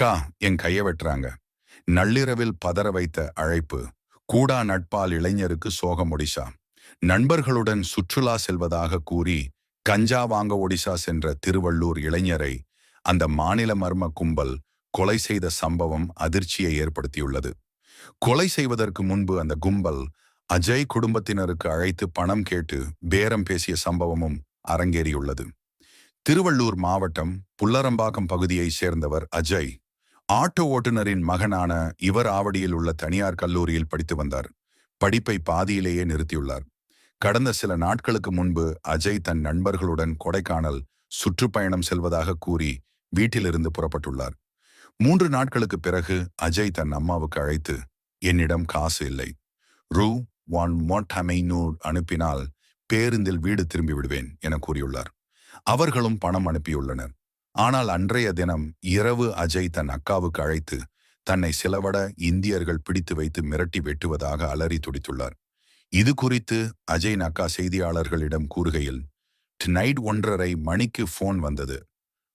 அக்கா என் கைய வெட்டுறாங்க. நள்ளிரவில் பதற வைத்த அழைப்பு கூடா நட்பால் இளைஞருக்கு சோகம் ஒடிசா. நண்பர்களுடன் சுற்றுலா செல்வதாக கூறி கஞ்சா வாங்க ஒடிசா சென்ற திருவள்ளூர் இளைஞரை அந்த மாநில மர்ம கும்பல் கொலை செய்த சம்பவம் அதிர்ச்சியை ஏற்படுத்தியுள்ளது. கொலை செய்வதற்கு முன்பு அந்த கும்பல் அஜய் குடும்பத்தினருக்கு அழைத்து பணம் கேட்டு பேரம் பேசிய சம்பவமும் அரங்கேறியுள்ளது. திருவள்ளூர் மாவட்டம் புல்லரம்பாக்கம் பகுதியைச் சேர்ந்தவர் அஜய் ஆட்டோ ஓட்டுநரின் மகனான இவர் ஆவடியில் உள்ள தனியார் கல்லூரியில் படித்து வந்தார். படிப்பை பாதியிலேயே நிறுத்தியுள்ளார். கடந்த சில நாட்களுக்கு முன்பு அஜய் தன் நண்பர்களுடன் கொடைக்கானல் சுற்றுப்பயணம் செல்வதாக கூறி வீட்டிலிருந்து புறப்பட்டுள்ளார். மூன்று நாட்களுக்கு பிறகு அஜய் தன் அம்மாவுக்கு அழைத்து என்னிடம் காசு இல்லை. ரூ. ஒன் மொட்டமைனூர் அனுப்பினால் பேருந்தில் வீடு திரும்பி விடுவேன் என கூறியுள்ளார். அவர்களும் பணம் அனுப்பியுள்ளனர். ஆனால் அன்றைய தினம் இரவு அஜய் தன் அக்காவுக்கு அழைத்து தன்னை சிலவட இந்தியர்கள் பிடித்து வைத்து மிரட்டி வெட்டுவதாக அலறி துடித்துள்ளார். இது குறித்து அஜய் அக்கா செய்தியாளர்களிடம் கூறுகையில் நைட் ஒன்றரை மணிக்கு ஃபோன் வந்தது.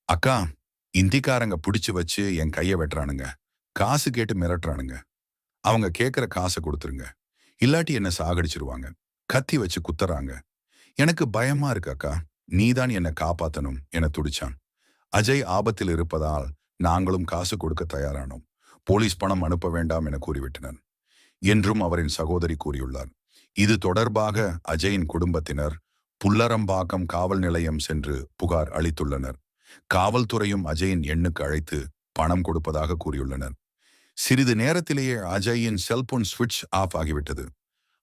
அக்கா இந்திக்காரங்க பிடிச்சு வச்சு என் கையை வெட்டுறானுங்க. காசு கேட்டு மிரட்டுறானுங்க. அவங்க கேட்குற காசை கொடுத்துருங்க. இல்லாட்டி என்ன சாகடிச்சிருவாங்க. கத்தி வச்சு குத்துறாங்க. எனக்கு பயமா இருக்கு அக்கா. நீதான் என்னை காப்பாத்தணும் என துடிச்சான். அஜய் ஆபத்தில் இருப்பதால் நாங்களும் காசு கொடுக்க தயாரானோம். போலீஸ் பணம் அனுப்ப வேண்டாம் என கூறிவிட்டனர். என்றும் அவரின் சகோதரி கூறியுள்ளார். இது தொடர்பாக அஜயின் குடும்பத்தினர் புல்லரம்பாக்கம் காவல் நிலையம் சென்று புகார் அளித்துள்ளனர். காவல்துறையும் அஜயின் எண்ணுக்கு அழைத்து பணம் கொடுப்பதாக கூறியுள்ளனர். சிறிது நேரத்திலேயே அஜயின் செல்போன் சுவிட்ச் ஆஃப் ஆகிவிட்டது.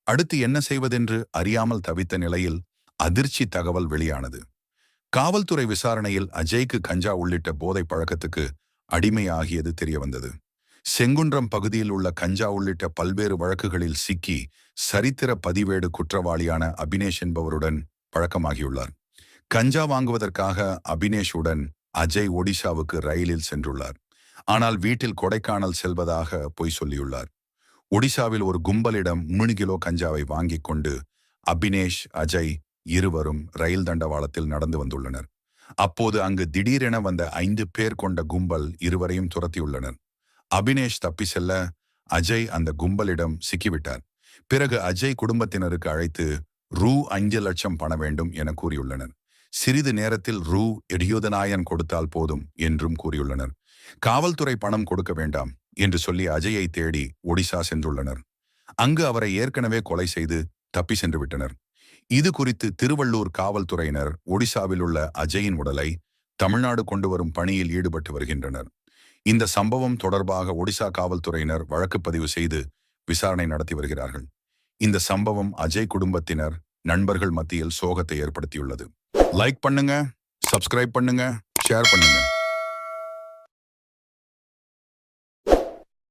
அடுத்து என்ன செய்வதென்று அறியாமல் தவித்த நிலையில் அதிர்ச்சி தகவல் வெளியானது. காவல்துறை விசாரணையில் அஜய்க்கு கஞ்சா உள்ளிட்ட போதை பழக்கத்துக்கு அடிமையாகியது தெரிய வந்தது செங்குன்றம் பகுதியில் உள்ள கஞ்சா உள்ளிட்ட பல்வேறு வழக்குகளில் சிக்கி சரித்திர பதிவேடு குற்றவாளியான அபினேஷ் என்பவருடன் பழக்கமாகியுள்ளார். கஞ்சா வாங்குவதற்காக அபினேஷுடன் அஜய் ஒடிஷாவுக்கு ரயிலில் சென்றுள்ளார். ஆனால் வீட்டில் கொடைக்கானல் செல்வதாக பொய் சொல்லியுள்ளார். ஒடிசாவில் ஒரு கும்பலிடம் மூணு கிலோ கஞ்சாவை வாங்கிக் கொண்டு அபினேஷ் அஜய் இருவரும் ரயில் தண்டவாளத்தில் நடந்து வந்துள்ளனர். அப்போது அங்கு திடீரென வந்த ஐந்து பேர் கொண்ட கும்பல் இருவரையும் துரத்தியுள்ளனர். அபினேஷ் தப்பி செல்ல அஜய் அந்த கும்பலிடம் சிக்கிவிட்டார். பிறகு அஜய் குடும்பத்தினருக்கு அழைத்து ரூ அஞ்சு லட்சம் பண வேண்டும் என கூறியுள்ளனர். சிறிது நேரத்தில் ரூ எடியோதநாயன் கொடுத்தால் போதும் என்றும் கூறியுள்ளனர். காவல்துறை பணம் கொடுக்க வேண்டாம் என்று சொல்லி அஜயை தேடி ஒடிசா சென்றுள்ளனர். அங்கு அவரை ஏற்கனவே கொலை செய்து தப்பி சென்று விட்டனர். இது குறித்து திருவள்ளூர் காவல்துறையினர் ஒடிசாவில் உள்ள அஜயின் உடலை தமிழ்நாடு கொண்டு வரும் பணியில் ஈடுபட்டு வருகின்றனர். இந்த சம்பவம் தொடர்பாக ஒடிசா காவல்துறையினர் வழக்கு பதிவு செய்து விசாரணை நடத்தி வருகிறார்கள். இந்த சம்பவம் அஜய் குடும்பத்தினர் நண்பர்கள் மத்தியில் சோகத்தை ஏற்படுத்தியுள்ளது. லைக் பண்ணுங்க சப்ஸ்கிரைப் பண்ணுங்க ஷேர் பண்ணுங்க.